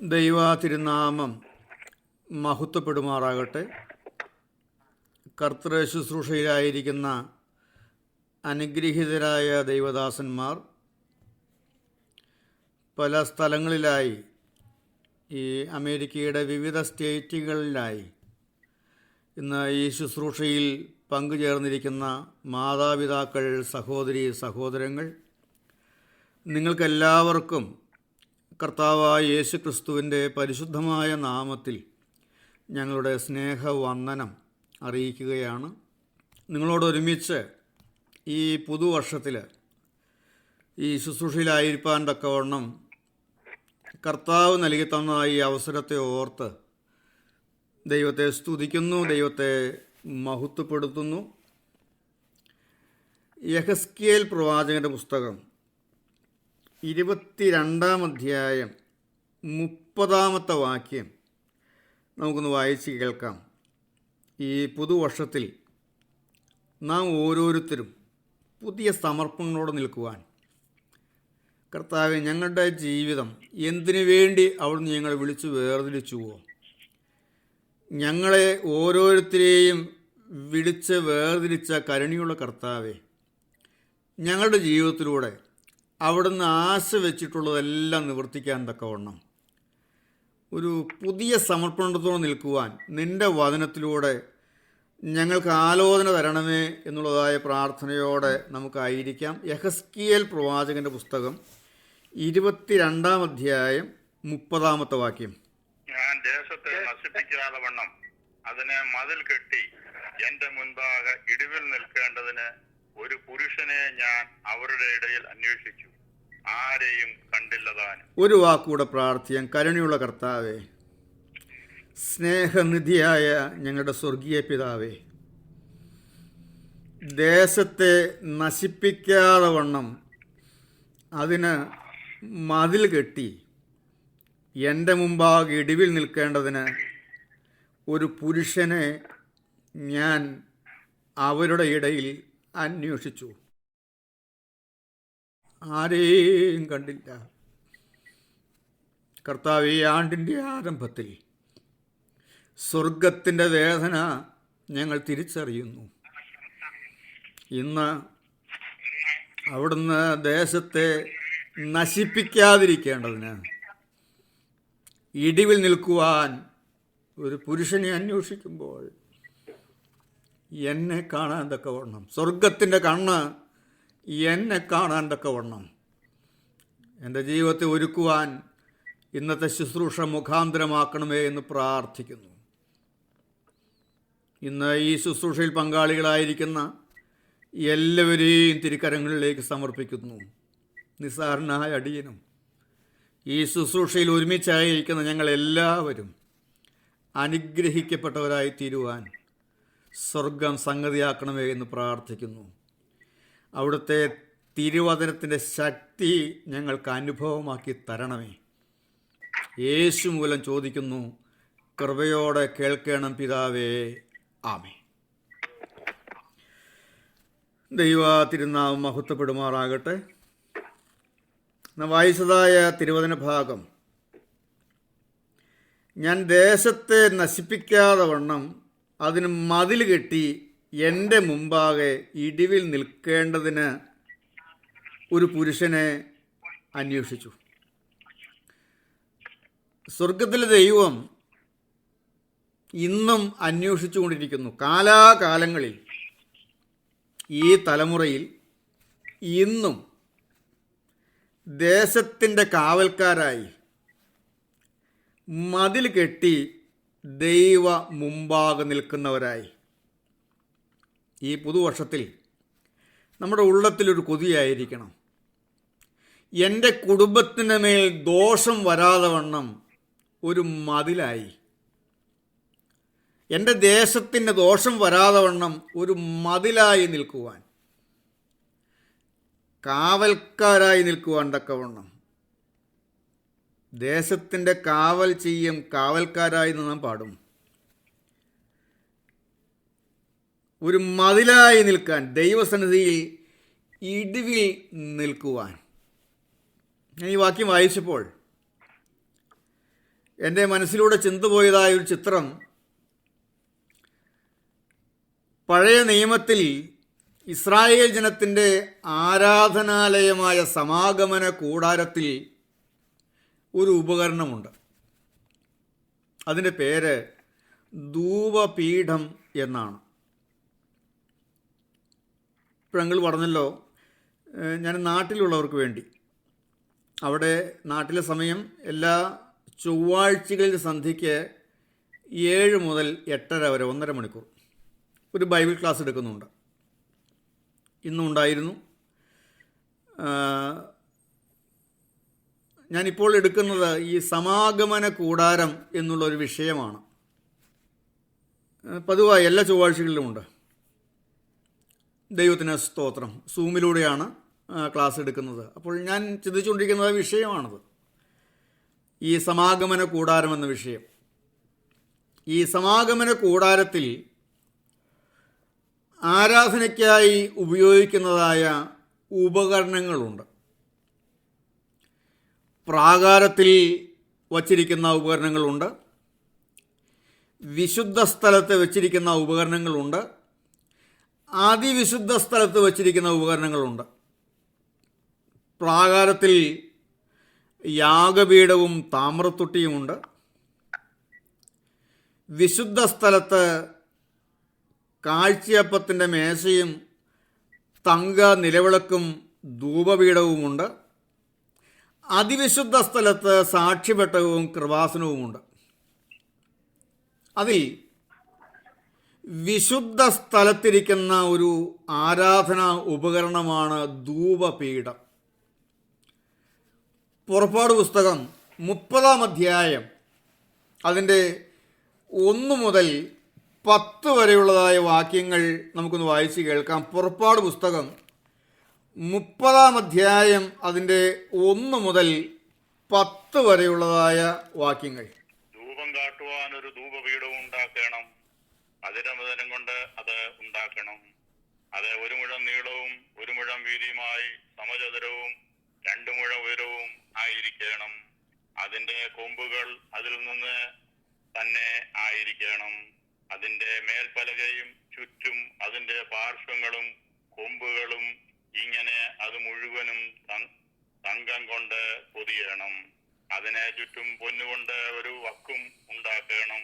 ദൈവ തിരുനാമം മഹത്വപ്പെടുമാറാകട്ടെ. കർത്തൃ ശുശ്രൂഷയിലായിരിക്കുന്ന അനുഗ്രഹീതരായ ദൈവദാസന്മാർ പല സ്ഥലങ്ങളിലായി ഈ അമേരിക്കയുടെ വിവിധ സ്റ്റേറ്റുകളിലായി ഇന്ന് ഈ ശുശ്രൂഷയിൽ പങ്കുചേർന്നിരിക്കുന്ന മാതാപിതാക്കൾ സഹോദരി സഹോദരങ്ങൾ നിങ്ങൾക്കെല്ലാവർക്കും കർത്താവായ യേശു ക്രിസ്തുവിന്റെ പരിശുദ്ധമായ നാമത്തിൽ ഞങ്ങളുടെ സ്നേഹവന്ദനം അറിയിക്കുകയാണ്. നിങ്ങളോടൊരുമിച്ച് ഈ പുതുവർഷത്തിൽ ഈ ശുശ്രൂഷയിലായിരിക്കാൻ തക്കവണ്ണം കർത്താവ് നൽകി തന്ന ഈ അവസരത്തെ ഓർത്ത് ദൈവത്തെ സ്തുതിക്കുന്നു ദൈവത്തെ മഹത്വപ്പെടുത്തുന്നു. യഹസ്കിയേൽ പ്രവാചകന്റെ പുസ്തകം ഇരുപത്തിരണ്ടാം അധ്യായം മുപ്പതാമത്തെ വാക്യം. നമുക്കൊന്ന് വായിച്ച് കേൾക്കാം. ഈ പുതുവർഷത്തിൽ നാം ഓരോരുത്തരും പുതിയ സമർപ്പണങ്ങളോട് നിൽക്കുവാൻ. കർത്താവ് ഞങ്ങളുടെ ജീവിതം എന്തിനു വേണ്ടി അവിടുന്ന് ഞങ്ങളെ വിളിച്ചു വേർതിരിച്ചുവോ? ഞങ്ങളെ ഓരോരുത്തരെയും വിളിച്ച് വേർതിരിച്ച കരുണിയുള്ള കർത്താവെ ഞങ്ങളുടെ ജീവിതത്തിലൂടെ അവിടുന്ന് ആശ വെച്ചിട്ടുള്ളതെല്ലാം നിവർത്തിക്കാൻ തക്കവണ്ണം. ഒരു പുതിയ സമർപ്പണത്തോടെ നിൽക്കുവാൻ നിന്റെ വചനത്തിലൂടെ ഞങ്ങൾക്ക് ആലോചന തരണമേ എന്നുള്ളതായ പ്രാർത്ഥനയോടെ നമുക്കായിരിക്കാം. യഹസ്കിയൽ പ്രവാചകന്റെ പുസ്തകം ഇരുപത്തിരണ്ടാം അധ്യായം മുപ്പതാമത്തെ വാക്യം. ഞാൻ ദേശത്തെ നശിപ്പിക്കാതെ വണ്ണം അതിനെ മതിൽ കെട്ടി എന്റെ മുൻപാകെ ഇടിവിൽ നിൽക്കേണ്ടതിന് ഒരു പുരുഷനെ ഞാൻ അവരുടെ ഇടയിൽ അന്വേഷിച്ചു. ആരെയും കണ്ടില്ലതാനും. ഒരു വാക്കൂടെ പ്രാർത്ഥിയാൻ കരുണയുള്ള കർത്താവേ സ്നേഹനിധിയായ ഞങ്ങളുടെ സ്വർഗീയ പിതാവേ ദേശത്തെ നശിപ്പിക്കാതെ വണ്ണം അതിന് മതിൽ കെട്ടി എന്റെ മുമ്പാകെ ഇടിവിൽ നിൽക്കേണ്ടതിന് ഒരു പുരുഷനെ ഞാൻ അവരുടെ ഇടയിൽ അന്വേഷിച്ചു. ആരെയും കണ്ടില്ല. കർത്താവ് ഈ ആണ്ടിന്റെ ആരംഭത്തിൽ സ്വർഗത്തിന്റെ വേദന ഞങ്ങൾ തിരിച്ചറിയുന്നു. ഇന്ന് അവിടുന്ന് ദേശത്തെ നശിപ്പിക്കാതിരിക്കേണ്ടതിന് ഇടിവിൽ നിൽക്കുവാൻ ഒരു പുരുഷനെ അന്വേഷിക്കുമ്പോൾ എന്നെ കാണാൻ തക്കവണ്ണം. സ്വർഗത്തിന്റെ കണ്ണ് എന്നെ കാണാൻ തക്കവണ്ണം എന്റെ ജീവിതത്തെ ഒരുക്കുവാൻ ഇന്നത്തെ ശുശ്രൂഷ മുഖാന്തരമാക്കണമേ എന്ന് പ്രാർത്ഥിക്കുന്നു. ഇന്ന് ഈ ശുശ്രൂഷയിൽ പങ്കാളികളായിരിക്കുന്ന എല്ലാവരെയും തിരിക്കരങ്ങളിലേക്ക് സമർപ്പിക്കുന്നു. നിസ്സാരനായ അടിയനും. ഈ ശുശ്രൂഷയിൽ ഒരുമിച്ചായിരിക്കുന്ന ഞങ്ങൾ എല്ലാവരും അനുഗ്രഹിക്കപ്പെട്ടവരായി തീരുവാൻ സ്വർഗം സംഗതിയാക്കണമേ എന്ന് പ്രാർത്ഥിക്കുന്നു. അവിടുത്തെ തിരുവചനത്തിന്റെ ശക്തി ഞങ്ങൾക്ക് അനുഭവമാക്കി തരണമേ. യേശു മൂലം ചോദിക്കുന്നു കൃപയോടെ കേൾക്കണം പിതാവേ. ആമേ ദൈവ തിരുനാമം മഹത്വപ്പെടുമാറാകട്ടെ. വായിച്ചതായ തിരുവചന ഭാഗം. ഞാൻ ദേശത്തെ നശിപ്പിക്കാതെ വണ്ണം അതിന് മതിൽ കെട്ടി എന്റെ മുമ്പാകെ ഇടിവിൽ നിൽക്കേണ്ടതിന് ഒരു പുരുഷനെ അന്വേഷിച്ചു. സ്വർഗത്തിലെ ദൈവം ഇന്നും അന്വേഷിച്ചുകൊണ്ടിരിക്കുന്നു. കാലാകാലങ്ങളിൽ ഈ തലമുറയിൽ ഇന്നും ദേശത്തിന്റെ കാവൽക്കാരായി മതിൽ കെട്ടി ദൈവ മുമ്പാകെ നിൽക്കുന്നവരായി. ഈ പുതുവർഷത്തിൽ നമ്മുടെ ഉള്ളത്തിലൊരു കൊതിയായിരിക്കണം. എന്റെ കുടുംബത്തിന്റെ മേൽ ദോഷം വരാതെ വണ്ണം ഒരു മതിലായി. എന്റെ ദേശത്തിന് ദോഷം വരാതെ വണ്ണം ഒരു മതിലായി നിൽക്കുവാൻ. കാവൽക്കാരായി നിൽക്കുവാൻ തക്കവണ്ണം. ദേശത്തിന്റെ കാവൽ ചെയ്യും കാവൽക്കാരായി നാം പാടും. ഒരു മതിലായി നിൽക്കാൻ ദൈവസന്നിധിയിൽ ഇടിവിൽ നിൽക്കുവാൻ. ഞാൻ ഈ വാക്യം വായിച്ചപ്പോൾ എന്റെ മനസ്സിലൂടെ ചിന്തുപോയതായ ഒരു ചിത്രം പഴയ നിയമത്തിൽ ഇസ്രായേൽ ജനത്തിന്റെ ആരാധനാലയമായ സമാഗമന കൂടാരത്തിൽ ഒരു ഉപകരണമുണ്ട്. അതിന്റെ പേര് ധൂപപീഠം എന്നാണ്. ഇപ്പോൾ ഞങ്ങൾ പറഞ്ഞല്ലോ ഞാൻ നാട്ടിലുള്ളവർക്ക് വേണ്ടി. അവിടെ നാട്ടിലെ സമയം എല്ലാ ചൊവ്വാഴ്ചകളിൽ സന്ധ്യയ്ക്ക് ഏഴ് മുതൽ എട്ടര വരെ ഒന്നര മണിക്കൂർ. ഒരു ബൈബിൾ ക്ലാസ് എടുക്കുന്നുണ്ട്. ഇന്നും ഉണ്ടായിരുന്നു. ആഹ് ഞാനിപ്പോൾ എടുക്കുന്നത് ഈ സമാഗമന കൂടാരം എന്നുള്ളൊരു വിഷയമാണ്. പതിവായി എല്ലാ ചൊവ്വാഴ്ചകളിലുമുണ്ട് ദൈവത്തിന് സ്തോത്രം. സൂമിലൂടെയാണ് ക്ലാസ് എടുക്കുന്നത്. അപ്പോൾ ഞാൻ ചിന്തിച്ചുകൊണ്ടിരിക്കുന്നത് വിഷയമാണത്. ഈ സമാഗമന കൂടാരം എന്ന വിഷയം. ഈ സമാഗമന കൂടാരത്തിൽ ആരാധനയ്ക്കായി ഉപയോഗിക്കുന്നതായ ഉപകരണങ്ങളുണ്ട്. പ്രാകാരത്തിൽ വച്ചിരിക്കുന്ന ഉപകരണങ്ങളുണ്ട്. വിശുദ്ധ സ്ഥലത്ത് വച്ചിരിക്കുന്ന ഉപകരണങ്ങളുണ്ട്. അതിവിശുദ്ധ സ്ഥലത്ത് വച്ചിരിക്കുന്ന ഉപകരണങ്ങളുണ്ട്. പ്രാകാരത്തിൽ യാഗപീഠവും താമ്രത്തൊട്ടിയുമുണ്ട് വിശുദ്ധ സ്ഥലത്ത് കാഴ്ചയപ്പത്തിന്റെ മേശയും തങ്ക നിലവിളക്കും ധൂപപീഠവുമുണ്ട് അതിവിശുദ്ധ സ്ഥലത്ത് സാക്ഷ്യപ്പെട്ടകവും കൃപാസനവുമുണ്ട്. അതിൽ വിശുദ്ധ സ്ഥലത്തിരിക്കുന്ന ഒരു ആരാധനാ ഉപകരണമാണ് ധൂപപീഠം. പുറപ്പാട് പുസ്തകം മുപ്പതാം അധ്യായം അതിന്റെ ഒന്ന് മുതൽ പത്ത് വരെയുള്ളതായ വാക്യങ്ങൾ നമുക്കൊന്ന് വായിച്ച് കേൾക്കാം. പുറപ്പാട് പുസ്തകം മുപ്പതാം അധ്യായം അതിന്റെ ഒന്ന് മുതൽ പത്ത് വരെയുള്ളതായ വാക്യങ്ങൾ. ധൂപം കാട്ടുവാൻ ഒരു ധൂപപീഠവും ഉണ്ടാക്കണം. അതിരമതനം കൊണ്ട് അത് ഉണ്ടാക്കണം. അത് ഒരു മുഴം നീളവും ഒരു മുഴം വീതിയുമായി സമചതുരവും രണ്ടു മുഴം ഉയരവും ആയിരിക്കണം. അതിന്റെ കൊമ്പുകൾ അതിൽ നിന്ന് തന്നെ ആയിരിക്കണം. അതിന്റെ മേൽപ്പലകയും ചുറ്റും അതിന്റെ പാർശ്വങ്ങളും കൊമ്പുകളും ഇങ്ങനെ അത് മുഴുവനും തങ്കം കൊണ്ട് പൊതിയണം. അതിനെ ചുറ്റും പൊന്നുകൊണ്ട് ഒരു വക്കും ഉണ്ടാക്കണം.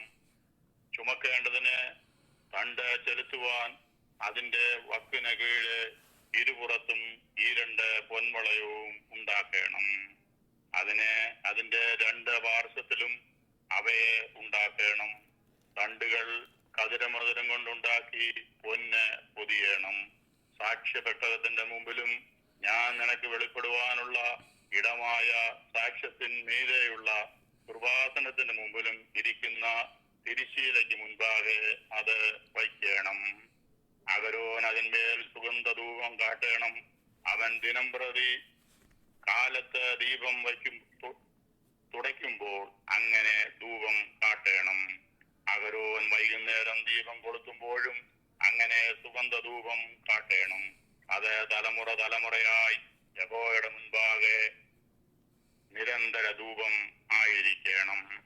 ചുമക്കേണ്ടതിന് തണ്ട് ചെലുത്തുവാൻ അതിന്റെ വക്കിന് കീഴ് ഇരുപുറത്തും ഈ രണ്ട് പൊന്മുളയവും ഉണ്ടാക്കണം. അതിനെ അതിന്റെ രണ്ട് പാർശ്വത്തിലും അവയെ ഉണ്ടാക്കണം. തണ്ടുകൾ കതിരമൃതരം കൊണ്ടുണ്ടാക്കി പൊന്ന് പൊതിയണം. സാക്ഷ്യപ്പെട്ടകത്തിന്റെ മുമ്പിലും ഞാൻ നിനക്ക് വെളിപ്പെടുവാനുള്ള ഇടമായ സാക്ഷ്യത്തിൻ മീതെയുള്ള കൃപാസനത്തിന് മുമ്പിലും ഇരിക്കുന്ന തിരിശീലയ്ക്ക് മുൻപാകെ അത് വയ്ക്കണം. അകരോൻ അതിന്മേൽ സുഗന്ധധൂപം കാട്ടണം. അവൻ ദിനം പ്രതി കാലത്ത് ദീപം വയ്ക്കും തുടയ്ക്കുമ്പോൾ അങ്ങനെ ധൂപം കാട്ടണം. അവരോൻ വൈകുന്നേരം ദീപം കൊളുത്തുമ്പോഴും അങ്ങനെ സുഗന്ധധൂപം കാട്ടണം. അത് തലമുറ തലമുറയായി യഹോയുടെ മുൻപാകെ നിരന്തര ധൂപം ആയിരിക്കണം.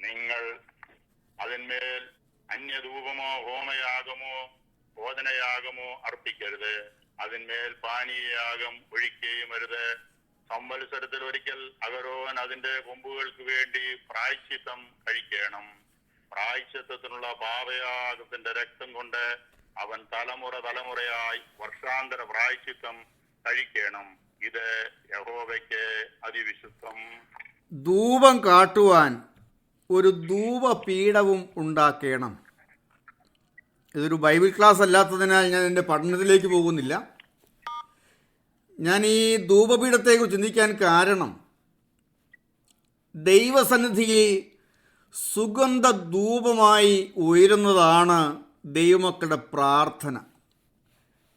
നിങ്ങൾ അതിന്മേൽ അന്യധൂപമോ ഹോമയാഗമോ ഭോജനയാഗമോ അർപ്പിക്കരുത്. അതിന്മേൽ പാനീയയാഗം ഒഴിക്കുകയും അരുത്. സംവത്സരത്തിൽ ഒരിക്കൽ അഗരോൻ അതിന്റെ കൊമ്പുകൾക്ക് വേണ്ടി പ്രായശ്ചിത്തം കഴിക്കണം. പ്രായശ്ചിത്തത്തിനുള്ള പാപയാഗത്തിന്റെ രക്തം കൊണ്ട് അവൻ തലമുറ തലമുറയായി വർഷാന്തര പ്രായശ്ചിത്തം കഴിക്കണം. ഇത് യഹോവയ്ക്ക് അതിവിശുദ്ധം. ധൂപം കാട്ടുവാൻ ഒരു ധൂപപീഠവും ഉണ്ടാക്കണം. ഇതൊരു ബൈബിൾ ക്ലാസ് അല്ലാത്തതിനാൽ ഞാൻ എന്റെ പഠനത്തിലേക്ക് പോകുന്നില്ല. ഞാൻ ഈ ധൂപപീഠത്തെക്കുറിച്ച് ചിന്തിക്കാൻ കാരണം ദൈവസന്നിധിയിൽ സുഗന്ധ ധൂപമായി ഉയരുന്നതാണ് ദൈവമക്കളുടെ പ്രാർത്ഥന.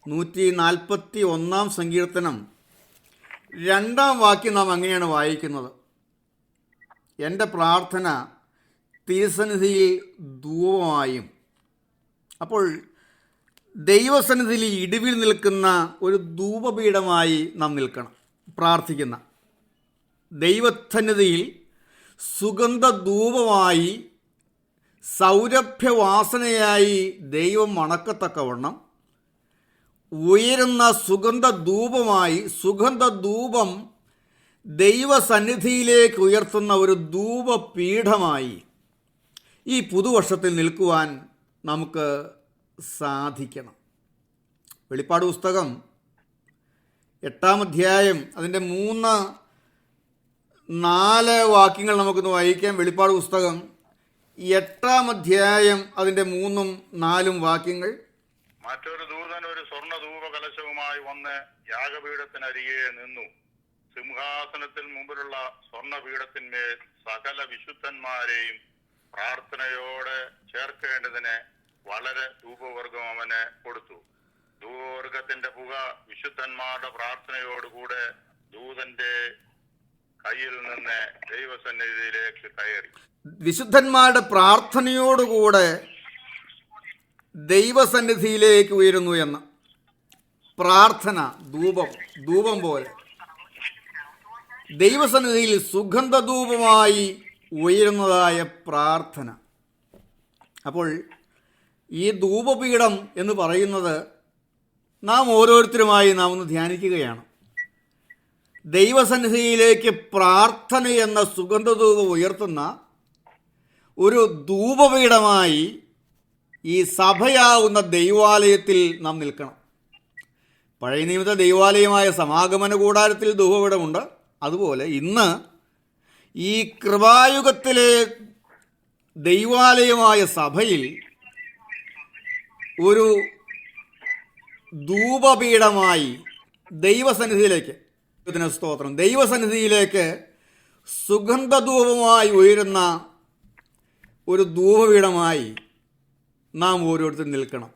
നൂറ്റി നാൽപ്പത്തി ഒന്നാം സങ്കീർത്തനം. രണ്ടാം വാക്യം നാം അങ്ങനെയാണ് വായിക്കുന്നത്. എന്റെ പ്രാർത്ഥന തിരുസന്നിധിയിൽ ധൂപമായും. അപ്പോൾ ദൈവസന്നിധിയിൽ ഇടിവിൽ നിൽക്കുന്ന ഒരു ധൂപപീഠമായി നാം നിൽക്കണം പ്രാർത്ഥിക്കുന്ന. ദൈവസന്നിധിയിൽ സുഗന്ധ ധൂപമായി സൗരഭ്യവാസനയായി ദൈവം മണക്കത്തക്കവണ്ണം ഉയരുന്ന സുഗന്ധ ധൂപമായി സുഗന്ധ ധൂപം ദൈവസന്നിധിയിലേക്ക് ഉയർത്തുന്ന ഒരു ധൂപപീഠമായി ഈ പുതുവർഷത്തിൽ നിൽക്കുവാൻ നമുക്ക് സാധിക്കണം. വെളിപ്പാട് പുസ്തകം എട്ടാം അധ്യായം അതിന്റെ മൂന്ന് നാല് വാക്യങ്ങൾ നമുക്കൊന്ന് വായിക്കാം. വെളിപ്പാട് പുസ്തകം എട്ടാം അധ്യായം അതിന്റെ മൂന്നും നാലും വാക്യങ്ങൾ. മറ്റൊരു ദൂതൻ ഒരു സ്വർണ ധൂപകലശവുമായി വന്ന് യാഗപീഠത്തിനരികെ നിന്നു. സിംഹാസനത്തിന് മുമ്പിലുള്ള സ്വർണപീഠത്തിന്മേൽ സകല വിശുദ്ധന്മാരെയും പ്രാർത്ഥനയോടെ ചേർക്കേണ്ടതിന് വളരെ ധൂപവർഗം അവന് കൊടുത്തു. ധൂപവർഗത്തിന്റെ പുക വിശുദ്ധന്മാരുടെ പ്രാർത്ഥനയോടുകൂടെ ദൂതന്റെ കയ്യിൽ നിന്ന് ദൈവസന്നിധിയിലേക്ക് കയറി. വിശുദ്ധന്മാരുടെ പ്രാർത്ഥനയോടുകൂടെ ദൈവസന്നിധിയിലേക്ക് ഉയരുന്നു എന്ന് പ്രാർത്ഥന ധൂപം ധൂപം പോലെ. ദൈവസന്നിധിയിൽ സുഗന്ധധൂപമായി ഉയരുന്നതായ പ്രാർത്ഥന. അപ്പോൾ ഈ ധൂപപീഠം എന്ന് പറയുന്നത് നാം ഓരോരുത്തരുമായി നാം ഒന്ന് ധ്യാനിക്കുകയാണ്. ദൈവസന്നിധിയിലേക്ക് പ്രാർത്ഥന എന്ന സുഗന്ധധൂപം ഉയർത്തുന്ന ഒരു ധൂപപീഠമായി ഈ സഭയാവുന്ന ദൈവാലയത്തിൽ നാം നിൽക്കണം. പഴയ നിയമത്തെ ദൈവാലയമായ സമാഗമന കൂടാരത്തിൽ ധൂപപീഠമുണ്ട്. അതുപോലെ ഇന്ന് ഈ കൃപായുഗത്തിലെ ദൈവാലയമായ സഭയിൽ ഒരു ധൂപപീഠമായി ദൈവസന്നിധിയിലേക്ക് സ്തോത്രം. ദൈവസന്നിധിയിലേക്ക് സുഗന്ധധൂപമായി ഉയരുന്ന ഒരു ധൂപപീഠമായി നാം ഓരോരുത്തർ നിൽക്കണം.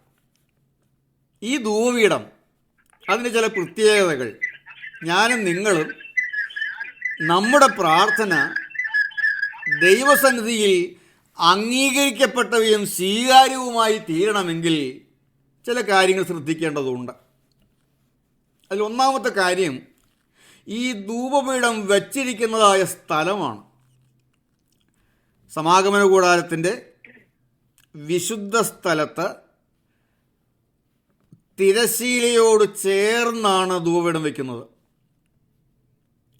ഈ ധൂപപീഠം അതിന് ചില പ്രത്യേകതകൾ. ഞാനും നിങ്ങളും നമ്മുടെ പ്രാർത്ഥന ദൈവസന്നിധിയിൽ അംഗീകരിക്കപ്പെട്ടവയും സ്വീകാര്യവുമായി തീരണമെങ്കിൽ ചില കാര്യങ്ങൾ ശ്രദ്ധിക്കേണ്ടതുണ്ട്. അതിൽ ഒന്നാമത്തെ കാര്യം ഈ ധൂപപീഠം വച്ചിരിക്കുന്നതായ സ്ഥലമാണ്. സമാഗമന കൂടാരത്തിന്റെ വിശുദ്ധ സ്ഥലത്ത് തിരശീലയോട് ചേർന്നാണ് ധൂപപീഠം വയ്ക്കുന്നത്.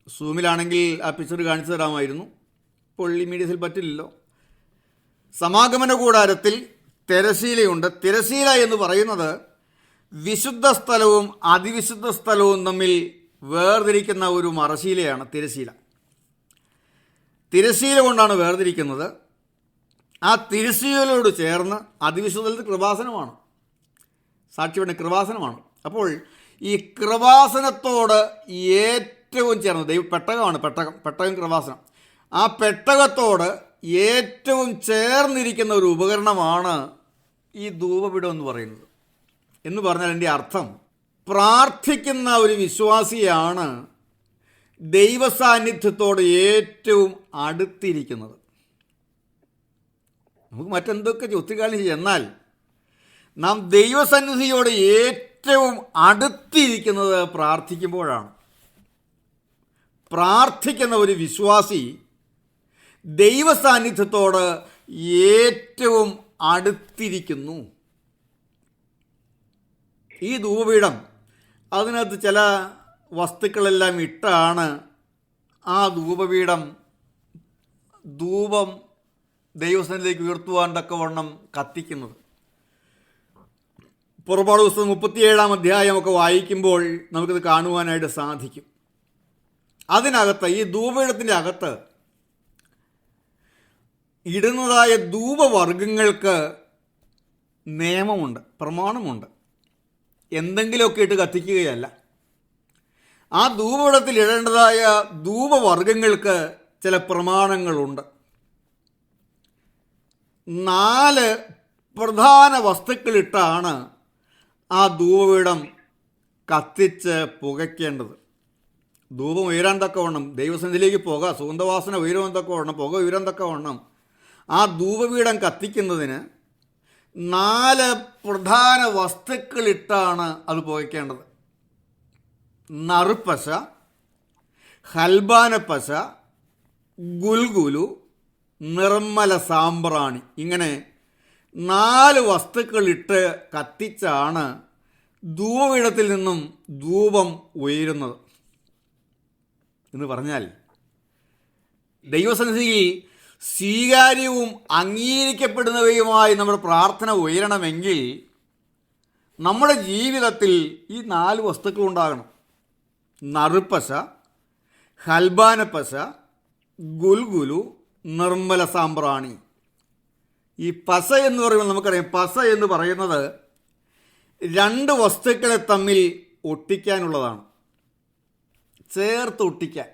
സൂമിലാണെങ്കിൽ ആ പിക്ചർ കാണിച്ചു തരാമായിരുന്നു. ഇപ്പോൾ ഈ മീഡിയസിൽ പറ്റില്ലല്ലോ. സമാഗമന കൂടാരത്തിൽ തിരശീലയുണ്ട്. തിരശീല എന്ന് പറയുന്നത് വിശുദ്ധ സ്ഥലവും അതിവിശുദ്ധ സ്ഥലവും തമ്മിൽ വേർതിരിക്കുന്ന ഒരു മറശീലയാണ് തിരശീല. തിരശീല കൊണ്ടാണ് വേർതിരിക്കുന്നത്. ആ തിരശീലയോട് ചേർന്ന് അതിവിശുദ്ധത്തിൽ കൃപാസനമാണ്. സാക്ഷിയുടെ കൃപാസനമാണ്. അപ്പോൾ ഈ കൃപാസനത്തോട് ഏറ്റവും ചേർന്ന് ദൈവ പെട്ടകമാണ് പെട്ടകം പെട്ടകം കൃപാസനം. ആ പെട്ടകത്തോട് ഏറ്റവും ചേർന്നിരിക്കുന്ന ഒരു ഉപകരണമാണ് ഈ ധൂപപീഠം എന്ന് പറയുന്നത്. എന്ന് പറഞ്ഞാൽ എന്റെ അർത്ഥം പ്രാർത്ഥിക്കുന്ന ഒരു വിശ്വാസിയാണ് ദൈവസാന്നിധ്യത്തോട് ഏറ്റവും അടുത്തിരിക്കുന്നത്. നമുക്ക് മറ്റെന്തൊക്കെ ഒത്തുകാലം ചെയ്യാം. എന്നാൽ നാം ദൈവസന്നിധിയോട് ഏറ്റവും അടുത്തിരിക്കുന്നത് പ്രാർത്ഥിക്കുമ്പോഴാണ്. പ്രാർത്ഥിക്കുന്ന ഒരു വിശ്വാസി ദൈവസാന്നിധ്യത്തോട് ഏറ്റവും അടുത്തിരിക്കുന്നു. ഈ ധൂപപീഠം അതിനകത്ത് ചില വസ്തുക്കളെല്ലാം ഇട്ടാണ് ആ ധൂപപീഠം ധൂപം ദൈവസ്ഥാനിലേക്ക് ഉയർത്തുവാൻ തക്കവണ്ണം കത്തിക്കുന്നത്. പുറപ്പാട് പുസ്തകം മുപ്പത്തിയേഴാം അധ്യായമൊക്കെ വായിക്കുമ്പോൾ നമുക്കിത് കാണുവാനായിട്ട് സാധിക്കും. അതിനകത്ത് ഈ ധൂപപീഠത്തിന്റെ അകത്ത് ഇടുന്നതായ ധൂപവർഗങ്ങൾക്ക് നിയമമുണ്ട് പ്രമാണമുണ്ട്. എന്തെങ്കിലുമൊക്കെ ഇട്ട് കത്തിക്കുകയല്ല. ആ ധൂപപീഠത്തിൽ ഇടേണ്ടതായ ധൂപവർഗങ്ങൾക്ക് ചില പ്രമാണങ്ങളുണ്ട്. നാല് പ്രധാന വസ്തുക്കളിട്ടാണ് ആ ധൂപപീഠം കത്തിച്ച് പുകയ്ക്കേണ്ടത്. ധൂപം ഉയരാൻ തക്കവണ്ണം ദൈവസന്നിധിയിലേക്ക് പുക സുഗന്ധവാസന ഉയരാൻ തക്കവണ്ണം പുക ഉയരാൻ തക്കവണ്ണം. ആ ധൂപപീഠം കത്തിക്കുന്നതിന് നാല് പ്രധാന വസ്തുക്കളിട്ടാണ് അത് പുകയ്ക്കേണ്ടത്. നറുപ്പശ ഹൽബാനപ്പശ ഗുൽഗുലു നിർമ്മല സാമ്പ്രാണി. ഇങ്ങനെ നാല് വസ്തുക്കളിട്ട് കത്തിച്ചാണ് ധൂപപീഠത്തിൽ നിന്നും ധൂപം ഉയരുന്നത്. എന്ന് പറഞ്ഞാൽ ദൈവസന്നിധിയിൽ സ്വീകാര്യവും അംഗീകരിക്കപ്പെടുന്നവയുമായി നമ്മുടെ പ്രാർത്ഥന ഉയരണമെങ്കിൽ നമ്മുടെ ജീവിതത്തിൽ ഈ നാല് വസ്തുക്കൾ ഉണ്ടാകണം. നറുപ്പശ ഹൽബാനപ്പശ ഗുൽഗുലു നിർമ്മല സാമ്പ്രാണി. ഈ പശ എന്ന് പറയുമ്പോൾ നമുക്കറിയാം പശ എന്ന് പറയുന്നത് രണ്ട് വസ്തുക്കളെ തമ്മിൽ ഒട്ടിക്കാനുള്ളതാണ്. ചേർത്ത് ഒട്ടിക്കാൻ.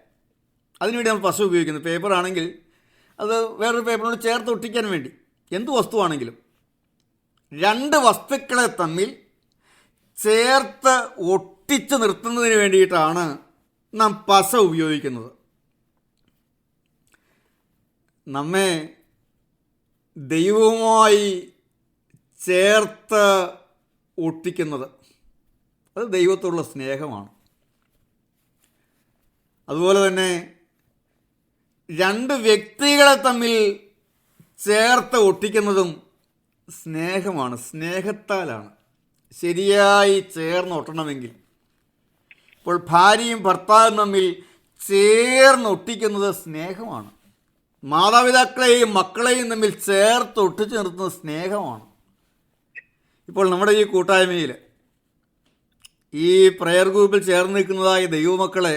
അതിനുവേണ്ടി നമ്മൾ പശ ഉപയോഗിക്കുന്നത് പേപ്പർ ആണെങ്കിൽ അത് വേറൊരു പേപ്പറിനോട് ചേർത്ത് ഒട്ടിക്കാൻ വേണ്ടി. എന്ത് വസ്തുവാണെങ്കിലും. രണ്ട് വസ്തുക്കളെ തമ്മിൽ ചേർത്ത് ഒട്ടിച്ച് നിർത്തുന്നതിന് വേണ്ടിയിട്ടാണ് നാം പശ ഉപയോഗിക്കുന്നത്. നമ്മെ ദൈവവുമായി ചേർത്ത് ഒട്ടിക്കുന്നത്. അത് ദൈവത്തോടുള്ള സ്നേഹമാണ്. അതുപോലെ തന്നെ രണ്ട് വ്യക്തികളെ തമ്മിൽ ചേർത്ത് ഒട്ടിക്കുന്നതും സ്നേഹമാണ് സ്നേഹത്താലാണ്. ശരിയായി ചേർന്ന് ഒട്ടണമെങ്കിൽ. ഇപ്പോൾ ഭാര്യയും ഭർത്താവും തമ്മിൽ ചേർന്ന് ഒട്ടിക്കുന്നത് സ്നേഹമാണ്. മാതാപിതാക്കളെയും മക്കളെയും തമ്മിൽ ചേർത്ത് ഒട്ടിച്ചു നിർത്തുന്നത് സ്നേഹമാണ്. ഇപ്പോൾ നമ്മുടെ ഈ കൂട്ടായ്മയിൽ ഈ പ്രയർ ഗ്രൂപ്പിൽ ചേർന്ന് നിൽക്കുന്നതായ ദൈവമക്കളെ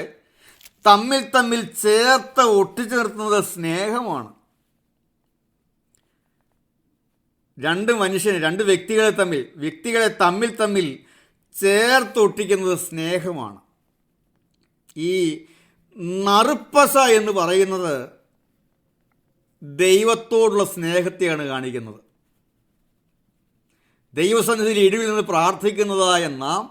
തമ്മിൽ തമ്മിൽ ചേർത്ത് ഒട്ടിച്ചേർത്തുന്നത് സ്നേഹമാണ്. രണ്ട് മനുഷ്യനെ രണ്ട് വ്യക്തികളെ തമ്മിൽ വ്യക്തികളെ തമ്മിൽ തമ്മിൽ ചേർത്ത് ഒട്ടിക്കുന്നത് സ്നേഹമാണ്. ഈ നറുപ്പസ എന്ന് പറയുന്നത് ദൈവത്തോടുള്ള സ്നേഹത്തെയാണ് കാണിക്കുന്നത്. ദൈവസന്നിധിയിൽ ഇടിവിൽ നിന്ന് പ്രാർത്ഥിക്കുന്നതായ നാം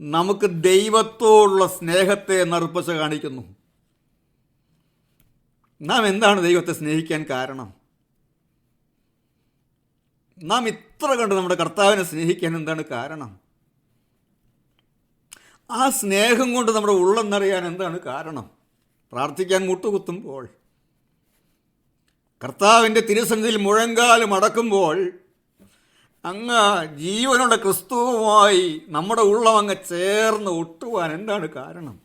നമുക്ക് ദൈവത്തോടുള്ള സ്നേഹത്തെ നറുപ്പശ കാണിക്കുന്നു. നാം എന്താണ് ദൈവത്തെ സ്നേഹിക്കാൻ കാരണം? നാം ഇത്ര കണ്ട് നമ്മുടെ കർത്താവിനെ സ്നേഹിക്കാൻ എന്താണ് കാരണം? ആ സ്നേഹം കൊണ്ട് നമ്മുടെ ഉള്ളെന്നറിയാൻ നിറയാൻ എന്താണ് കാരണം? പ്രാർത്ഥിക്കാൻ മുട്ടുകുത്തുമ്പോൾ കർത്താവിന്റെ തിരുസന്നിധിയിൽ മുഴങ്കാലും അടക്കുമ്പോൾ അങ്ങ് ജീവനുള്ള ക്രിസ്തുവുമായി നമ്മുടെ ഉള്ളം അങ്ങ് ചേർന്ന് ഒട്ടുവാൻ എന്താണ് കാരണം?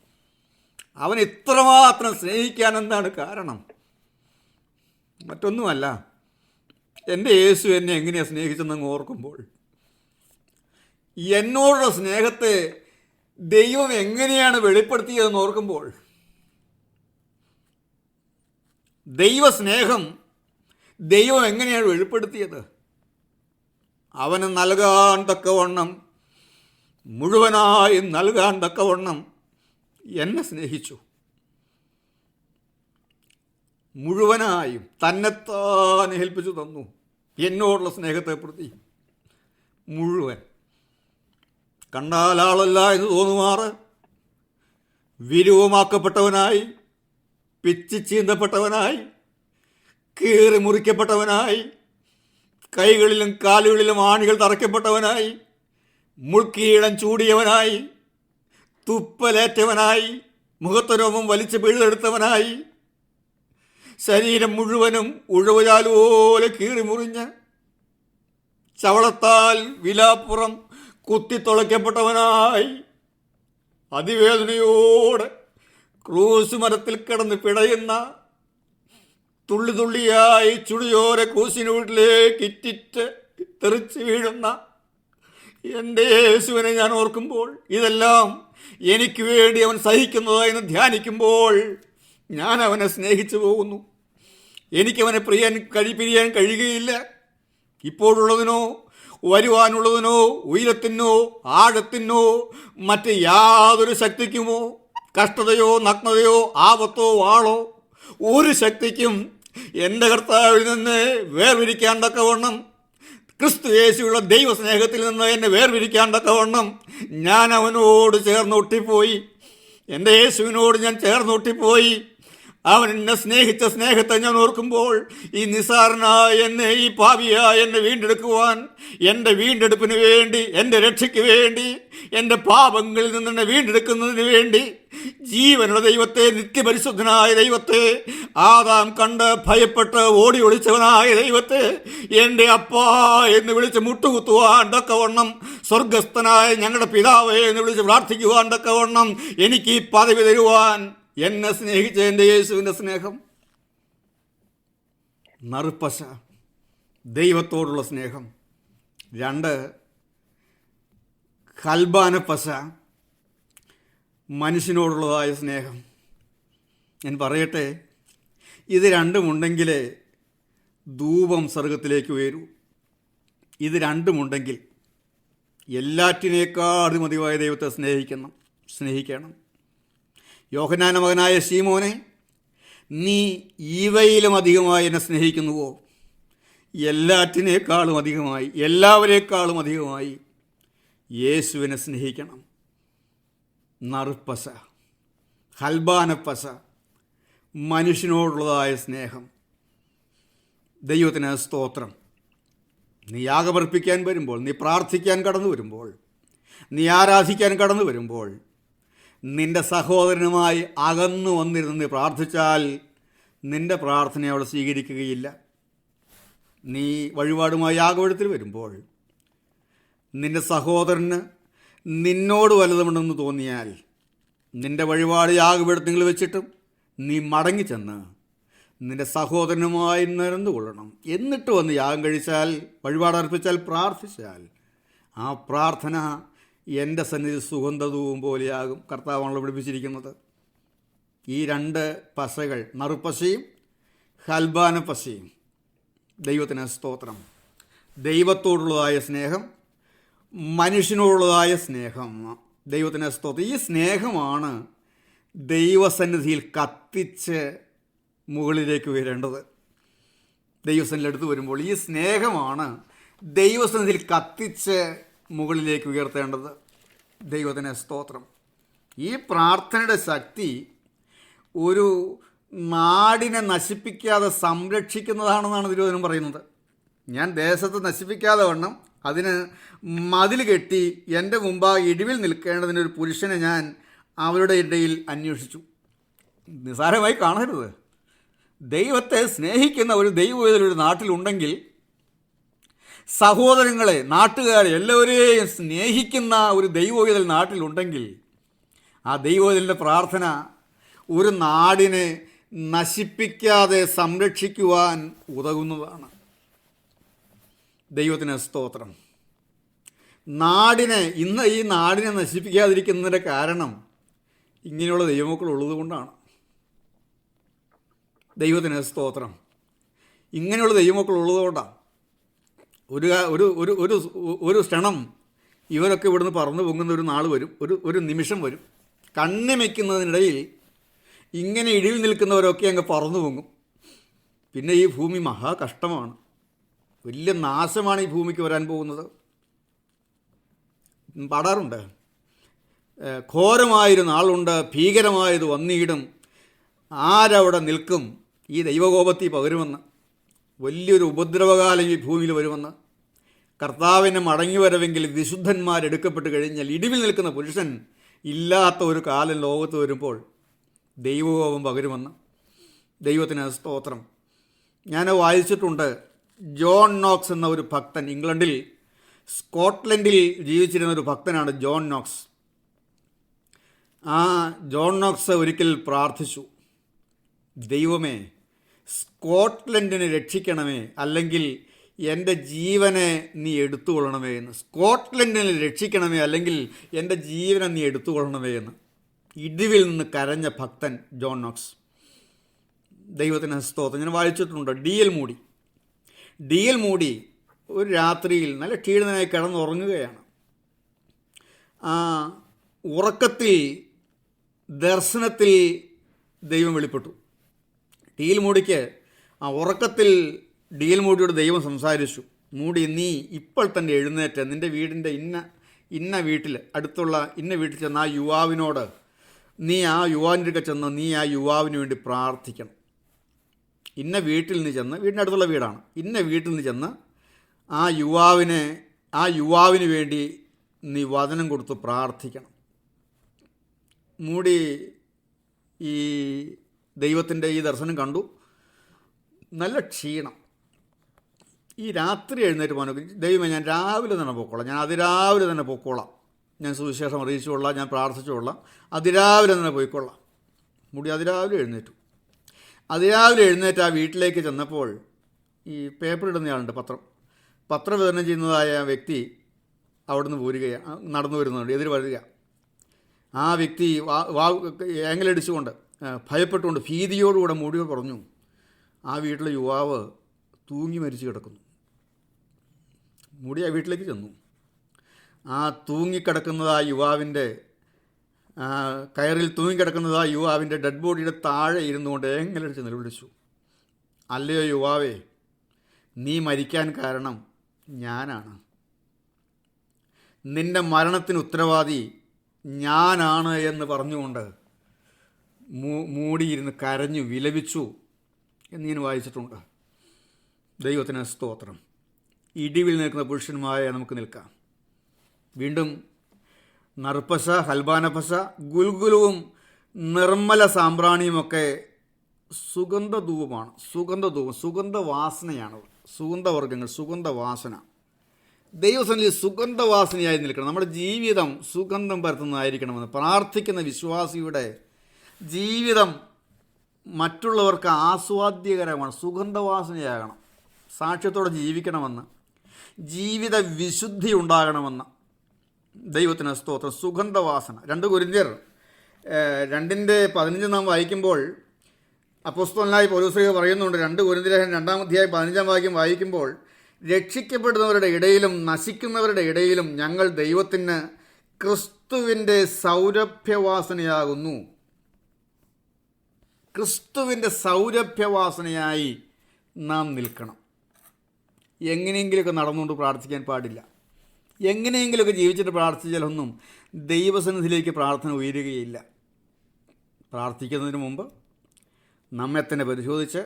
അവൻ ഇത്രമാത്രം സ്നേഹിക്കാൻ എന്താണ് കാരണം? മറ്റൊന്നുമല്ല എന്റെ യേശു എന്നെ എങ്ങനെയാണ് സ്നേഹിച്ചെന്നങ്ങ് ഓർക്കുമ്പോൾ എന്നോടുള്ള സ്നേഹത്തെ ദൈവം എങ്ങനെയാണ് വെളിപ്പെടുത്തിയതെന്ന് ഓർക്കുമ്പോൾ ദൈവസ്നേഹം ദൈവം എങ്ങനെയാണ് വെളിപ്പെടുത്തിയത്? അവന് നൽകാൻ തക്കവണ്ണം മുഴുവനായി നൽകാൻ തക്കവണ്ണം എന്നെ സ്നേഹിച്ചു. മുഴുവനായും തന്നെത്താൻ ഏൽപ്പിച്ചു തന്നു എന്നോടുള്ള സ്നേഹത്തെ പ്രതി മുഴുവൻ കണ്ടാലാളല്ല എന്ന് തോന്നുമാറ്. വിരൂപമാക്കപ്പെട്ടവനായി പിച്ചി ചീന്തപ്പെട്ടവനായി കീറി മുറിക്കപ്പെട്ടവനായി കൈകളിലും കാലുകളിലും ആണികൾ തറയ്ക്കപ്പെട്ടവനായി മുൾക്കീഴം ചൂടിയവനായി തുപ്പലേറ്റവനായി മുഖത്തരോമം വലിച്ചു പിഴുതെടുത്തവനായി ശരീരം മുഴുവനും ഉഴവുചാലുപോലെ കീറി മുറിഞ്ഞ് ചവളത്താൽ വിലാപ്പുറം കുത്തിത്തുളയ്ക്കപ്പെട്ടവനായി അതിവേദനയോടെ ക്രൂസ് മരത്തിൽ കിടന്ന് പിടയുന്ന തുള്ളി തുള്ളിയായി ചുടിയോര ക്രൂസിന് വീട്ടിലേക്ക് ഇറ്റിറ്റ് തെറിച്ച് വീഴുന്ന എന്റെ യേശുവിനെ ഞാൻ ഓർക്കുമ്പോൾ ഇതെല്ലാം എനിക്ക് വേണ്ടി അവൻ സഹിക്കുന്നതായെന്ന് ധ്യാനിക്കുമ്പോൾ ഞാൻ അവനെ സ്നേഹിച്ചു പോകുന്നു. എനിക്കവനെ പ്രിയാൻ കഴി പിരിയാൻ കഴിയുകയില്ല. ഇപ്പോഴുള്ളതിനോ വരുവാനുള്ളതിനോ ഉയരത്തിനോ ആഴത്തിനോ മറ്റ് യാതൊരു ശക്തിക്കുമോ കഷ്ടതയോ നഗ്നതയോ ആപത്തോ വാളോ ഒരു ശക്തിക്കും എന്റെ കർത്താവിൽ നിന്ന് വേർതിരിക്കാൻ തക്കവണ്ണം ക്രിസ്തു യേശുള്ള ദൈവസ്നേഹത്തിൽ നിന്ന് എന്നെ വേർപിരിക്കാൻ തക്കവണ്ണം ഞാൻ അവനോട് ചേർന്ന് ഒട്ടിപ്പോയി. എന്റെ യേശുവിനോട് ഞാൻ ചേർന്ന് ഒട്ടിപ്പോയി. അവൻ എന്നെ സ്നേഹിച്ച സ്നേഹത്തെ ഞാൻ ഓർക്കുമ്പോൾ ഈ നിസാരനായ എന്നെ ഈ പാപിയായ എന്നെ വീണ്ടെടുക്കുവാൻ എന്റെ വീണ്ടെടുപ്പിന് വേണ്ടി എന്റെ രക്ഷയ്ക്ക് വേണ്ടി എന്റെ പാപങ്ങളിൽ നിന്ന് എന്നെ വീണ്ടെടുക്കുന്നതിന് വേണ്ടി ജീവനുള്ള ദൈവത്തെ നിത്യപരിശുദ്ധനായ ദൈവത്തെ ആദാം കണ്ട് ഭയപ്പെട്ട് ഓടി ഒളിച്ചവനായ ദൈവത്തെ എന്റെ അപ്പാ എന്ന് വിളിച്ച് മുട്ടുകുത്തുവാൻ തക്കവണ്ണം സ്വർഗസ്ഥനായ ഞങ്ങളുടെ പിതാവേ എന്ന് വിളിച്ച് പ്രാർത്ഥിക്കുവാൻ തക്കവണ്ണം എനിക്ക് ഈ പദവി തരുവാൻ എന്നെ സ്നേഹിച്ച എന്റെ യേശുവിന്റെ സ്നേഹം. നറുപ്പശ ദൈവത്തോടുള്ള സ്നേഹം. രണ്ട് കൽബാന പശ മനുഷ്യനോടുള്ളതായ സ്നേഹം. ഞാൻ പറയട്ടെ ഇത് രണ്ടുമുണ്ടെങ്കിലേ ധൂപം സ്വർഗത്തിലേക്ക് ഉയരൂ. ഇത് രണ്ടുമുണ്ടെങ്കിൽ എല്ലാറ്റിനേക്കാൾ അതിമതിവായ ദൈവത്തെ സ്നേഹിക്കണം സ്നേഹിക്കണം. യോഹനാന മകനായ ശീമോനെ നീ ഇവയിലും അധികമായി എന്നെ സ്നേഹിക്കുന്നുവോ? എല്ലാറ്റിനേക്കാളും അധികമായി എല്ലാവരേക്കാളും അധികമായി യേശുവിനെ സ്നേഹിക്കണം. നറുപ്പസ ഹൽബാനപ്പസ മനുഷ്യനോടുള്ളതായ സ്നേഹം. ദൈവത്തിന് സ്തോത്രം. നീ യാഗമർപ്പിക്കാൻ വരുമ്പോൾ നീ പ്രാർത്ഥിക്കാൻ കടന്നു വരുമ്പോൾ നീ ആരാധിക്കാൻ കടന്നു വരുമ്പോൾ നിന്റെ സഹോദരനുമായി അകന്നു വന്നിരുന്ന് പ്രാർത്ഥിച്ചാൽ നിന്റെ പ്രാർത്ഥന അവിടെ സ്വീകരിക്കുകയില്ല. നീ വഴിപാടുമായി യാഗമെടുത്തിൽ വരുമ്പോൾ നിന്റെ സഹോദരന് നിന്നോട് വലുതുമുണ്ടെന്ന് തോന്നിയാൽ നിന്റെ വഴിപാട് യാഗപീഠത്തിൽ വെച്ചിട്ടും നീ മടങ്ങിച്ചെന്ന് നിന്റെ സഹോദരനുമായി നിരന്നു കൊള്ളണം എന്നിട്ട് വന്ന് യാഗം കഴിച്ചാൽ വഴിപാട് അർപ്പിച്ചാൽ പ്രാർത്ഥിച്ചാൽ ആ പ്രാർത്ഥന എന്റെ സന്നിധി സുഗന്ധതവും പോലെയാകും കർത്താവാണല്ലോ പിടിപ്പിച്ചിരിക്കുന്നത്. ഈ രണ്ട് പശകൾ നറുപ്പശയും ഹൽബാന പശയും. ദൈവത്തിന് സ്തോത്രം. ദൈവത്തോടുള്ളതായ സ്നേഹം മനുഷ്യനോടുള്ളതായ സ്നേഹം. ദൈവത്തിന് സ്തോത്രം. ഈ സ്നേഹമാണ് ദൈവസന്നിധിയിൽ കത്തിച്ച് മുകളിലേക്ക് ഉയരേണ്ടത്. ദൈവസന്നിധിയിൽ എടുത്തു വരുമ്പോൾ ഈ സ്നേഹമാണ് ദൈവസന്നിധിയിൽ കത്തിച്ച് മുകളിലേക്ക് ഉയർത്തേണ്ടത് ദൈവത്തിന് സ്തോത്രം. ഈ പ്രാർത്ഥനയുടെ ശക്തി ഒരു നാടിനെ നശിപ്പിക്കാതെ സംരക്ഷിക്കുന്നതാണെന്നാണ് തിരുവചനം പറയുന്നത്. ഞാൻ ദേശത്ത് നശിപ്പിക്കാതെ വണ്ണം അതിന് മതിൽ കെട്ടി എന്റെ മുമ്പാകെ ഇടിവിൽ നിൽക്കേണ്ടതിന് ഒരു പുരുഷനെ ഞാൻ അവരുടെ ഇടയിൽ അന്വേഷിച്ചു. നിസാരമായി കാണരുത്. ദൈവത്തെ സ്നേഹിക്കുന്ന ഒരു ദൈവം ഒരു നാട്ടിലുണ്ടെങ്കിൽ സഹോദരങ്ങളെ നാട്ടുകാരെ എല്ലാവരെയും സ്നേഹിക്കുന്ന ഒരു ദൈവവേദൽ നാട്ടിലുണ്ടെങ്കിൽ ആ ദൈവവേദലിന്റെ പ്രാർത്ഥന ഒരു നാടിനെ നശിപ്പിക്കാതെ സംരക്ഷിക്കുവാൻ ഉതകുന്നതാണ്. ദൈവത്തിന് സ്തോത്രം. നാടിനെ ഇന്ന് ഈ നാടിനെ നശിപ്പിക്കാതിരിക്കുന്നതിന്റെ കാരണം ഇങ്ങനെയുള്ള ദൈവമക്കൾ ഉള്ളതുകൊണ്ടാണ്. ദൈവത്തിന് സ്തോത്രം. ഇങ്ങനെയുള്ള ദൈവമക്കൾ ഉള്ളതുകൊണ്ടാണ്. ഒരു ഒരു ഒരു ഒരു ഒരു ക്ഷണം ഇവരൊക്കെ ഇവിടുന്ന് പറന്നു പൊങ്ങുന്ന ഒരു നാൾ വരും. ഒരു ഒരു നിമിഷം വരും. കണ്ണിമയ്ക്കുന്നതിനിടയിൽ ഇങ്ങനെ ഇടിവിൽ നിൽക്കുന്നവരൊക്കെ അങ്ങ് പറന്നു പൊങ്ങും. പിന്നെ ഈ ഭൂമി മഹാ കഷ്ടമാണ്. വലിയ നാശമാണ് ഈ ഭൂമിക്ക് വരാൻ പോകുന്നത്. പാടാറുണ്ട്. ഘോരമായൊരു നാളുണ്ട് ഭീകരമായത് വന്നിടും ആരവിടെ നിൽക്കും ഈ ദൈവകോപത്തിൽ പകരുമെന്ന്. വലിയൊരു ഉപദ്രവകാലം ഈ ഭൂമിയിൽ വരുമെന്ന്. കർത്താവിനെ മടങ്ങി വരവെങ്കിൽ വിശുദ്ധന്മാരെടുക്കപ്പെട്ട് കഴിഞ്ഞാൽ ഇടിവിൽ നിൽക്കുന്ന പുരുഷൻ ഇല്ലാത്ത ഒരു കാലം ലോകത്ത് വരുമ്പോൾ ദൈവകോപം പകരുമെന്ന്. ദൈവത്തിന് സ്തോത്രം. ഞാൻ വായിച്ചിട്ടുണ്ട്. ജോൺ നോക്സ് എന്ന ഒരു ഭക്തൻ ഇംഗ്ലണ്ടിൽ സ്കോട്ട്ലൻഡിൽ ജീവിച്ചിരുന്ന ഒരു ഭക്തനാണ് ജോൺ നോക്സ്. ആ ജോൺ നോക്സ് ഒരിക്കൽ പ്രാർത്ഥിച്ചു. ദൈവമേ സ്കോട്ട്ലൻഡിനെ രക്ഷിക്കണമേ അല്ലെങ്കിൽ എന്റെ ജീവനെ നീ എടുത്തുകൊള്ളണമേ എന്ന്. സ്കോട്ട്ലൻഡിനെ രക്ഷിക്കണമേ അല്ലെങ്കിൽ എന്റെ ജീവനെ നീ എടുത്തുകൊള്ളണമേ എന്ന്. ഇടിവിൽ നിന്ന് കരഞ്ഞ ഭക്തൻ ജോൺ നോക്സ്. ദൈവത്തിന് സ്തോത്രം. ഞാൻ വായിച്ചിട്ടുണ്ട്. D L Moody. D L Moody ഒരു രാത്രിയിൽ നല്ല ക്ഷീണനായി കിടന്നുറങ്ങുകയാണ് ആ ഉറക്കത്തിൽ ദർശനത്തിൽ ദൈവം വെളിപ്പെട്ടു. എൽ മൂടിക്ക്. ആ ഉറക്കത്തിൽ ഡി മൂടിയോട് ദൈവം സംസാരിച്ചു. മൂടി നീ ഇപ്പോൾ തന്നെ എഴുന്നേറ്റ് നിന്റെ വീടിന്റെ ഇന്ന ഇന്ന വീട്ടിൽ അടുത്തുള്ള ഇന്ന വീട്ടിൽ ചെന്ന് ആ യുവാവിനോട് നീ ആ യുവാവിന്റെ അടുക്ക ചെന്ന് നീ ആ യുവാവിന് വേണ്ടി പ്രാർത്ഥിക്കണം. ഇന്ന വീട്ടിൽ നിന്ന് ചെന്ന് വീടിന്റെ അടുത്തുള്ള വീടാണ്. ഇന്ന വീട്ടിൽ നിന്ന് ചെന്ന് ആ യുവാവിനെ ആ യുവാവിന് വേണ്ടി നീ വചനം കൊടുത്ത് പ്രാർത്ഥിക്കണം. മൂടി ഈ ദൈവത്തിന്റെ ഈ ദർശനം കണ്ടു. നല്ല ക്ഷീണം. ഈ രാത്രി എഴുന്നേറ്റ് പോകാൻ ദൈവമേ ഞാൻ രാവിലെ തന്നെ പൊക്കോളാം ഞാൻ അതിരാവിലെ തന്നെ പൊക്കോളാം ഞാൻ സുവിശേഷം അറിയിച്ചുകൊള്ളാം. ഞാൻ പ്രാർത്ഥിച്ചുകൊള്ളാം. അതിരാവിലെ തന്നെ പോയിക്കൊള്ളാം മുടി അതിരാവിലെ എഴുന്നേറ്റു. അതിരാവിലെ എഴുന്നേറ്റ് ആ വീട്ടിലേക്ക് ചെന്നപ്പോൾ ഈ പേപ്പർ ഇടുന്നയാളുണ്ട് പത്രം. പത്രം വിതരണം ചെയ്യുന്നതായ വ്യക്തി അവിടുന്ന് പോരുകയാണ് നടന്നു വരുന്നുണ്ട് എതിർ വരിക. ആ വ്യക്തി വാ വാ ഏങ്ങലടിച്ചുകൊണ്ട് ഭയപ്പെട്ടുകൊണ്ട് ഭീതിയോടുകൂടെ മൂടിയോട് പറഞ്ഞു ആ വീട്ടിലെ യുവാവ് തൂങ്ങി മരിച്ചു കിടക്കുന്നു. മൂടി ആ വീട്ടിലേക്ക് ചെന്നു. ആ തൂങ്ങിക്കിടക്കുന്നത് ആ യുവാവിന്റെ കയറിൽ തൂങ്ങിക്കിടക്കുന്നത് ആ യുവാവിന്റെ ഡെഡ് ബോഡിയുടെ താഴെ ഇരുന്നുകൊണ്ട് അടിച്ച് നിലവിളിച്ചു. അല്ലയോ യുവാവേ നീ മരിക്കാൻ കാരണം ഞാനാണ്. നിന്റെ മരണത്തിന് ഉത്തരവാദി ഞാനാണ് എന്ന് പറഞ്ഞുകൊണ്ട് മൂടിയിരുന്ന് കരഞ്ഞു വിലപിച്ചു എന്ന് ഞാൻ വായിച്ചിട്ടുണ്ട്. ദൈവത്തിന് സ്തോത്രം. ഇടിവിൽ നിൽക്കുന്ന പുരുഷന്മാരെ നമുക്ക് നിൽക്കാം. വീണ്ടും നർപ്പസ ഹൽബാനഫസ ഗുൽഗുലുവും നിർമ്മല സാമ്പ്രാണിയുമൊക്കെ സുഗന്ധധൂപമാണ്. സുഗന്ധധൂപം സുഗന്ധവാസനയാണ്. സുഗന്ധവർഗങ്ങൾ സുഗന്ധവാസന. ദൈവസനിൽ സുഗന്ധവാസനയായി നിൽക്കണം. നമ്മുടെ ജീവിതം സുഗന്ധം പരത്തുന്നതായിരിക്കണമെന്ന് പ്രാർത്ഥിക്കുന്ന വിശ്വാസിയുടെ ജീവിതം മറ്റുള്ളവർക്ക് ആസ്വാദ്യകരമാണ് സുഗന്ധവാസനയാകണം സാക്ഷ്യത്തോടെ ജീവിക്കണമെന്ന് ജീവിത വിശുദ്ധി ഉണ്ടാകണമെന്ന്. ദൈവത്തിന് സ്തോത്രം. സുഗന്ധവാസന. രണ്ട് ഏഹ്, രണ്ടിന്റെ പതിനഞ്ച് നാം വായിക്കുമ്പോൾ അപ്പോസ്തലനായി പൗലോസ്ലിഹ പറയുന്നുണ്ട് രണ്ട് കുരിന്തിലേഖൻ രണ്ടാം അധ്യായം പതിനഞ്ചാം വാക്യം വായിക്കുമ്പോൾ രക്ഷിക്കപ്പെടുന്നവരുടെ ഇടയിലും നശിക്കുന്നവരുടെ ഇടയിലും ഞങ്ങൾ ദൈവത്തിന് ക്രിസ്തുവിന്റെ സൗരഭ്യവാസനയാകുന്നു. ക്രിസ്തുവിന്റെ സൗരഭ്യവാസനയായി നാം നിൽക്കണം. എങ്ങനെയെങ്കിലുമൊക്കെ നടന്നുകൊണ്ട് പ്രാർത്ഥിക്കാൻ പാടില്ല. എങ്ങനെയെങ്കിലുമൊക്കെ ജീവിച്ചിട്ട് പ്രാർത്ഥിച്ചാലൊന്നും ദൈവസന്നിധിയിലേക്ക് പ്രാർത്ഥന ഉയരുകയില്ല. പ്രാർത്ഥിക്കുന്നതിന് മുമ്പ് നമ്മെ തന്നെ പരിശോധിച്ച്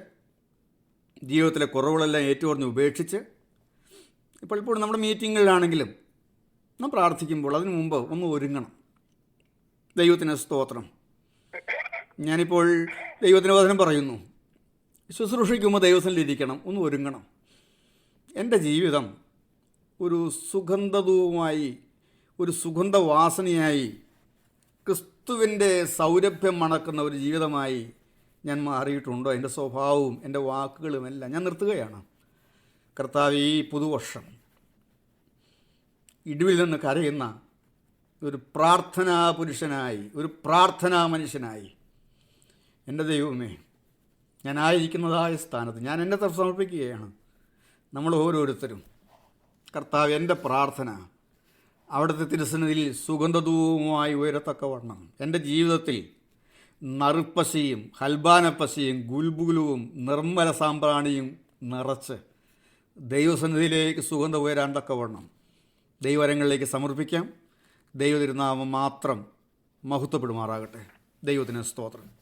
ജീവിതത്തിലെ കുറവുകളെല്ലാം ഏറ്റുപറഞ്ഞ് ഉപേക്ഷിച്ച് ഇപ്പോൾ ഇപ്പോൾ നമ്മുടെ മീറ്റിങ്ങുകളിലാണെങ്കിലും നാം പ്രാർത്ഥിക്കുമ്പോൾ അതിനു മുമ്പ് ഒന്ന് ഒരുങ്ങണം. ദൈവത്തിന് സ്തോത്രം. ഞാനിപ്പോൾ ദൈവത്തിന് വചനം പറയുന്നു. ശുശ്രൂഷിക്കുമ്പോൾ ദൈവത്തിലിരിക്കണം ഒന്ന് ഒരുങ്ങണം. എന്റെ ജീവിതം ഒരു സുഗന്ധധൂപമായി ഒരു സുഗന്ധവാസനയായി ക്രിസ്തുവിന്റെ സൗരഭ്യം മണക്കുന്ന ഒരു ജീവിതമായി ഞാൻ മാറിയിട്ടുണ്ടോ? എന്റെ സ്വഭാവവും എന്റെ വാക്കുകളും എല്ലാം ഞാൻ നിർത്തുകയാണ്. കർത്താവ് ഈ പുതുവർഷം ഇടിവിൽ നിന്ന് കരയുന്ന ഒരു പ്രാർത്ഥനാ പുരുഷനായി ഒരു പ്രാർത്ഥനാ മനുഷ്യനായി എന്റെ ദൈവമേ ഞാനായിരിക്കുന്നതായ സ്ഥാനത്ത് ഞാൻ എന്നെ സമർപ്പിക്കുകയാണ്. നമ്മൾ ഓരോരുത്തരും കർത്താവ് എന്റെ പ്രാർത്ഥന അവിടുത്തെ തിരുസന്നിധിയിൽ സുഗന്ധധൂവുമായി ഉയരത്തക്കവണ്ണം എന്റെ ജീവിതത്തിൽ നറുപ്പശയും ഹൽബാനപ്പശയും ഗുൽബുലുവും നിർമ്മല സാമ്പ്രാണിയും നിറച്ച് ദൈവസന്നിധിയിലേക്ക് സുഗന്ധം ഉയരാൻ തക്കവണ്ണം ദൈവരങ്ങളിലേക്ക് സമർപ്പിക്കാം. ദൈവതിരുനാമം മാത്രം മഹത്വപ്പെടുമാറാകട്ടെ. ദൈവത്തിന് സ്തോത്രം.